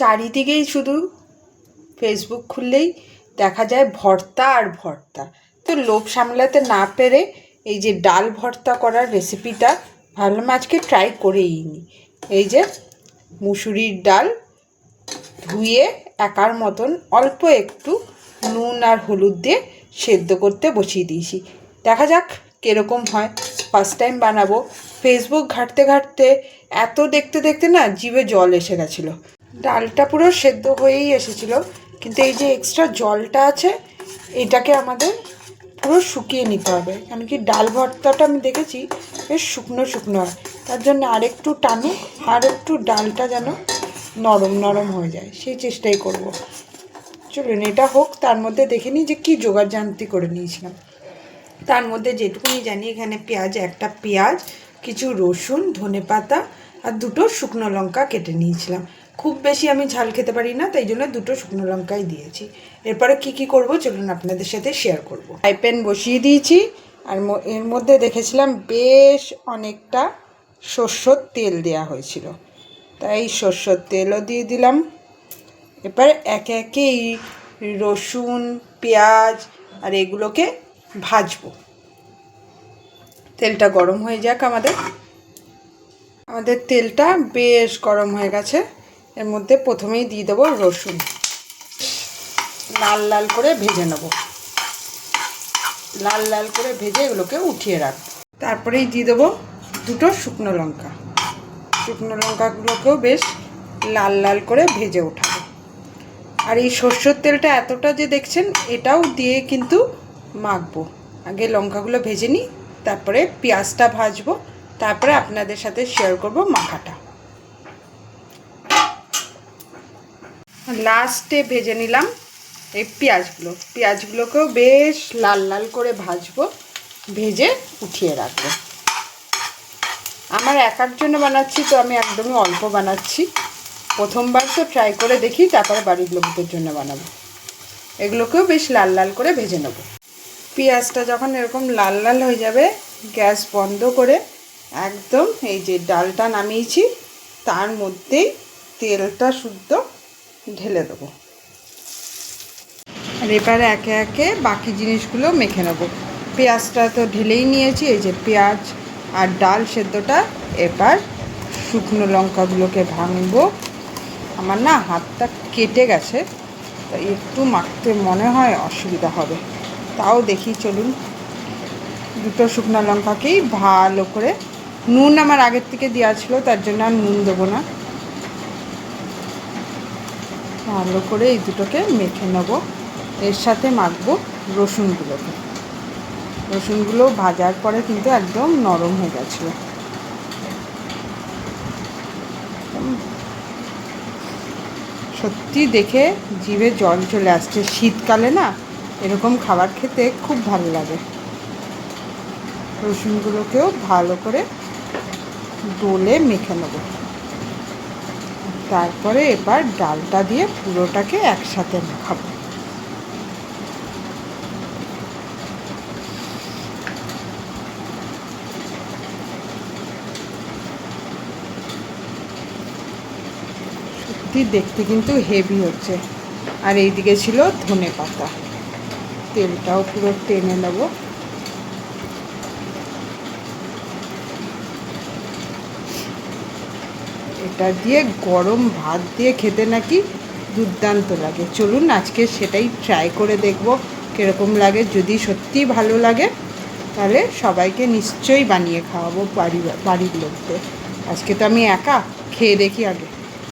চারিদিকেই শুধু ফেসবুক খুললেই দেখা যায় ভর্তা আর ভর্তা। তো লোভ সামলাতে না পেরে এই যে ডাল ভর্তা করার রেসিপিটা ভাবলাম আজকে ট্রাই করেই নি। এই যে মুসুরির ডাল ধুয়ে একার মতন অল্প একটু নুন আর হলুদ দিয়ে সেদ্ধ করতে বসিয়ে দিয়েছি। দেখা যাক কীরকম হয়। ফার্স্ট টাইম বানাবো। ফেসবুক ঘাঁটতে ঘাঁটতে এত দেখতে দেখতে না জিভে জল এসে গেছিল। ডালটা পুরো সেদ্ধ হয়েই এসেছিল। কিন্তু এই যে এক্সট্রা জলটা আছে, এটাকে আমাদের পুরো শুকিয়ে নিতে হবে। কারণ কি ডাল ভর্তাটা আমি দেখেছি, বেশ শুকনো শুকনো হয়। তার জন্য আরেকটু টানুক, আর একটু ডালটা যেন নরম নরম হয়ে যায়। সেই চেষ্টাই করব। চলুন, এটা হোক, তার মধ্যে দেখে নিই যে কী জোগাড় জানতি করে নিয়েছিলাম। তার মধ্যে যেটুকুনি জানি, এখানে পেঁয়াজ, একটা পেঁয়াজ, কিছু রসুন ধনে পাতা আর দুটো শুকনো লঙ্কা কেটে নিয়েছিলাম। খুব বেশি আমি ঝাল খেতে পারি না, তাই জন্য দুটো শুকনো লঙ্কাই দিয়েছি। এরপরে কি কি করব চলুন আপনাদের সাথে শেয়ার করব। ফ্রাই প্যান বসিয়ে দিয়েছি, আর এর মধ্যে দেখেছিলাম বেশ অনেকটা সর্ষের তেল দেওয়া হয়েছিল। তাই সর্ষের তেলও দিয়ে দিলাম। এবার একে একে রসুন, পেঁয়াজ আর এগুলোকে ভাজবো। তেলটা গরম হয়ে যাক আমাদের। আমাদের তেলটা বেশ গরম হয়ে গেছে। এর মধ্যে প্রথমেই দিয়ে দেবো রসুন। লাল লাল করে ভেজে নেব। লাল লাল করে ভেজে এগুলোকে উঠিয়ে রাখব। তারপরেই দিয়ে দেবো দুটো শুকনো লঙ্কা। শুকনো লঙ্কাগুলোকেও বেশ লাল লাল করে ভেজে ওঠাবো আর এই সর্ষের তেলটা এতটা যে দেখছেন, এটাও দিয়ে কিন্তু মাখবো। আগে লঙ্কাগুলো ভেজে নিই, তারপরে পেঁয়াজটা ভাজবো, তারপরে আপনাদের সাথে শেয়ার করব মাখাটা। লাস্টে ভেজে নিলাম এই পেঁয়াজগুলো। পেঁয়াজগুলোকেও বেশ লাল লাল করে ভাজবো, ভেজে উঠিয়ে রাখব। আমার একার জন্য বানাচ্ছি, তো আমি একদমই অল্প বানাচ্ছি। প্রথমবার তো ট্রাই করে দেখি, তারপরে বাড়ির লোকদের জন্য বানাবো। এগুলোকেও বেশ লাল লাল করে ভেজে নেব। পেঁয়াজটা যখন এরকম লাল লাল হয়ে যাবে, গ্যাস বন্ধ করে একদম এই যে ডালটা নামিয়েছি, তার মধ্যেই তেলটা শুদ্ধ ঢেলে দেবো। আর এবারে একে একে বাকি জিনিসগুলো মেখে নেব। পেঁয়াজটা তো ঢেলেই নিয়েছি, এই যে পেঁয়াজ আর ডাল সেদ্ধটা। এবার শুকনো লঙ্কাগুলোকে ভাঙবো। আমার না হাতটা কেটে গেছে তাই একটু মাখতে মনে হয় অসুবিধা হবে। তাও দেখি চলুন। দুটো শুকনো লঙ্কাকেই ভালো করে নুন আমার আগের থেকে দেওয়া ছিল, তার জন্য আর নুন দেবো না। ভালো করে এই দুটোকে মেখে নেব। এর সাথে মাখবো রসুনগুলোকে। রসুনগুলো ভাজার পরে কিন্তু একদম নরম হয়ে গেছিল সত্যি দেখে জিভে জল চলে আসছে। শীতকালে না, এরকম খাবার খেতে খুব ভালো লাগে। রসুনগুলোকেও ভালো করে ডোলে মেখে নেব। তারপরে এবার ডালটা দিয়ে পুরোটাকে একসাথে মাখাবো। সত্যি দেখতে কিন্তু হেভি হচ্ছে। আর এইদিকে ছিল ধনে পাতা। তেলটাও পুরো টেনে নেব। এটা দিয়ে গরম ভাত দিয়ে খেতে নাকি দুর্দান্ত লাগে। চলুন আজকে সেটাই ট্রাই করে দেখব কীরকম লাগে। যদি সত্যিই ভালো লাগে, তাহলে সবাইকে নিশ্চয়ই বানিয়ে খাওয়াবো বাড়ি বাড়ির লোকদের। আজকে তো আমি একা, খেয়ে দেখি আগে।